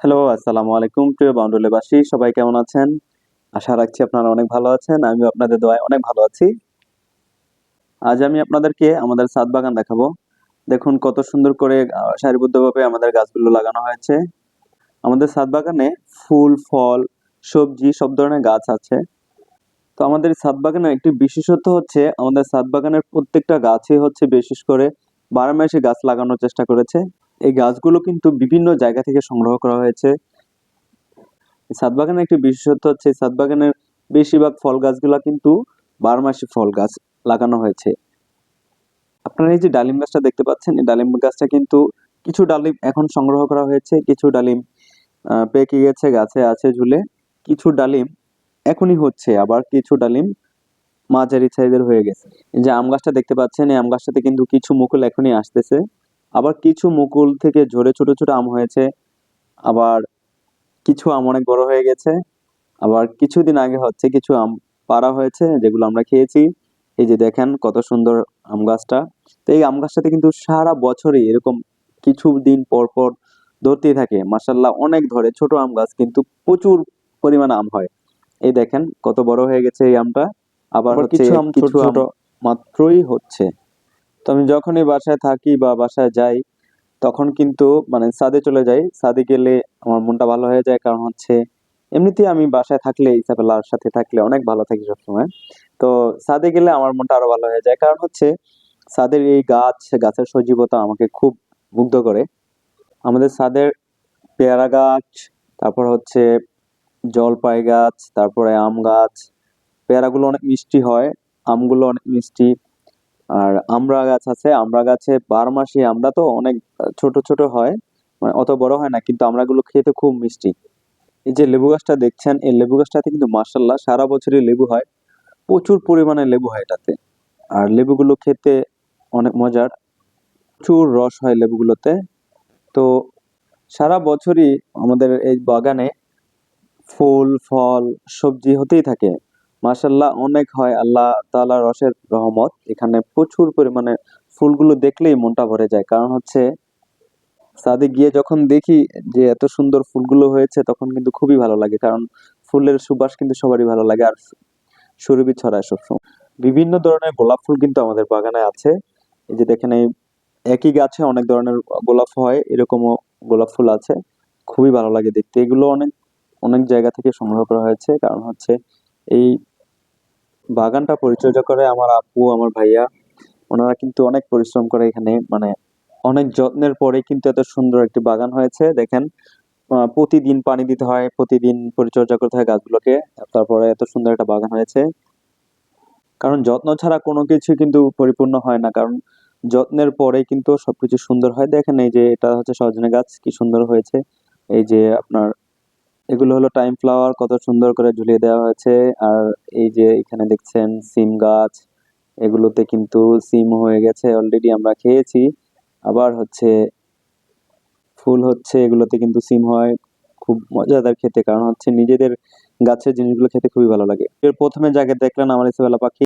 Hello, আসসালামু আলাইকুম, প্রিয় বাউন্ডুলেবাসী সবাই কেমন আছেন? আশা রাখছি আপনারা অনেক ভালো আছেন, আমিও আপনাদের দোয়ায় অনেক ভালো আছি। আজ আমি আপনাদেরকে আমাদের ছাদ বাগান দেখাবো। দেখুন কত সুন্দর করে সারিবদ্ধভাবে আমাদের গাছগুলো লাগানো হয়েছে। আমাদের ছাদ বাগানে ফুল, ফল, সবজি, সব ধরনের গাছ আছে। তো আমাদের ছাদ বাগানের একটি বিশেষত্ব হচ্ছে, আমাদের ছাদ বাগানের প্রত্যেকটা গাছই হচ্ছে বিশেষ করে বারোমাসি গাছ লাগানোর চেষ্টা করেছে। এই গাছগুলো কিন্তু বিভিন্ন জায়গা থেকে সংগ্রহ করা হয়েছে। ছাদ বাগানের একটি বিশেষত্ব হচ্ছে ছাদ বাগানের বেশিরভাগ ফল গাছগুলো কিন্তু বারো মাসি ফল গাছ লাগানো হয়েছে। আপনারা এই যে ডালিম গাছটা দেখতে পাচ্ছেন, এই ডালিম গাছটা কিন্তু কিছু ডালিম এখন সংগ্রহ করা হয়েছে, কিছু ডালিম পেকে গেছে, গাছে আছে ঝুলে, কিছু ডালিম এখনই হচ্ছে, আবার কিছু ডালিম মাঝারি সাইজের হয়ে গেছে। যে আম গাছটা দেখতে পাচ্ছেন, এই আম গাছটাতে কিন্তু কিছু মুকুল এখনই আসতেছে। আবার কিছু মুকুল থেকে ঝরে ছোট ছোট আম হয়েছে আবার কিছু আম অনেক বড় হয়ে গেছে আবার কিছুদিন আগে হচ্ছে কিছু আম পাড়া হয়েছে যেগুলো আমরা খেয়েছি। এই যে দেখেন কত সুন্দর আম গাছটা। তো এই আম গাছটাতে কিন্তু সারা বছরই এরকম কিছু দিন পর পর ধরতেই থাকে। মাসাল্লাহ অনেক ধরে ছোট আম গাছ কিন্তু প্রচুর পরিমাণে আম হয়। এই দেখেন কত বড় হয়ে গেছে এই আমটা। আবার কিছু আম কিছু ছোট মাত্রই হচ্ছে। তো আমি যখনই বাসায় থাকি বা বাসায় যাই, তখন কিন্তু মানে ছাদে চলে যাই। ছাদে গেলে আমার মনটা ভালো হয়ে যায় কারণ হচ্ছে এমনিতেই আমি বাসায় থাকলে, ইসাবেলার সাথে থাকলে অনেক ভালো থাকি সবসময়। তো ছাদে গেলে আমার মনটা আরও ভালো হয়ে যায় কারণ হচ্ছে ছাদের এই গাছ, গাছের সজীবতা আমাকে খুব মুগ্ধ করে। আমাদের ছাদের পেয়ারা গাছ, তারপর হচ্ছে জলপাই গাছ, তারপরে আম গাছ, পেয়ারাগুলো অনেক মিষ্টি হয়, আমগুলো অনেক মিষ্টি। আর আমড়া গাছ আছে আমড়া গাছে বারো মাসি আমরা তো অনেক ছোট ছোট হয় মানে অত বড় হয় না, কিন্তু আমরা আমড়াগুলো খেতে খুব মিষ্টি। এই যে লেবু গাছটা দেখছেন, এই লেবু গাছটাতে কিন্তু মার্শাল্লাহ সারা বছরই লেবু হয়, প্রচুর পরিমাণে লেবু হয় এটাতে। আর লেবুগুলো খেতে অনেক মজার, প্রচুর রস হয় লেবুগুলোতে। তো সারা বছরই আমাদের এই বাগানে ফুল, ফল, সবজি হতেই থাকে। মাশাল্লাহ অনেক হয় আল্লাহ তাআলা রসের রহমত। এখানে প্রচুর পরিমাণে ফুলগুলো দেখলেই মনটা ভরে যায়। কারণ হচ্ছে ছাদে গিয়ে যখন দেখি যে এত সুন্দর ফুলগুলো হয়েছে, তখন কিন্তু খুবই ভালো লাগে। কারণ ফুলের সুবাস কিন্তু সবারই ভালো লাগে আর সুরভি ছড়ায় সবসময়। বিভিন্ন ধরনের গোলাপ ফুল কিন্তু আমাদের বাগানে আছে। এই যে দেখেন, এই একই গাছে অনেক ধরনের গোলাপ হয়, এরকমও গোলাপ ফুল আছে। খুবই ভালো লাগে দেখতে। এগুলো অনেক অনেক জায়গা থেকে সংগ্রহ করা হয়েছে। কারণ হচ্ছে, এই বাগানটা পরিচর্যা করে আমার আপু, আমার ভাইয়া, ওনারা কিন্তু অনেক পরিশ্রম করে এখানে মানে অনেক যত্নের পরে কিন্তু এত সুন্দর একটি বাগান হয়েছে। দেখেন প্রতিদিন পানি দিতে হয়, প্রতিদিন পরিচর্যা করতে হয় গাছগুলোকে, তারপরে এত সুন্দর একটা বাগান হয়েছে। কারণ যত্ন ছাড়া কোনো কিছু কিন্তু পরিপূর্ণ হয় না, কারণ যত্নের পরে কিন্তু সবকিছু সুন্দর হয়। দেখেন এই যে, এটা হচ্ছে সজনে গাছ, কি সুন্দর হয়েছে। এই যে, আপনার এগুলো হলো টাইম ফ্লাওয়ার, কত সুন্দর করে ঝুলিয়ে দেওয়া হয়েছে। আর এই যে এখানে দেখছেন সিম গাছ, এগুলোতে কিন্তু সিম হয়ে গেছে অলরেডি আমরা খেয়েছি। আবার হচ্ছে ফুল হচ্ছে, এগুলোতে কিন্তু সিম হয়, খুব মজাদার খেতে। কারণ হচ্ছে নিজেদের গাছের জিনিসগুলো খেতে খুবই ভালো লাগে। এর প্রথমে যাকে দেখলেন, আমার ইসবেলা পাখি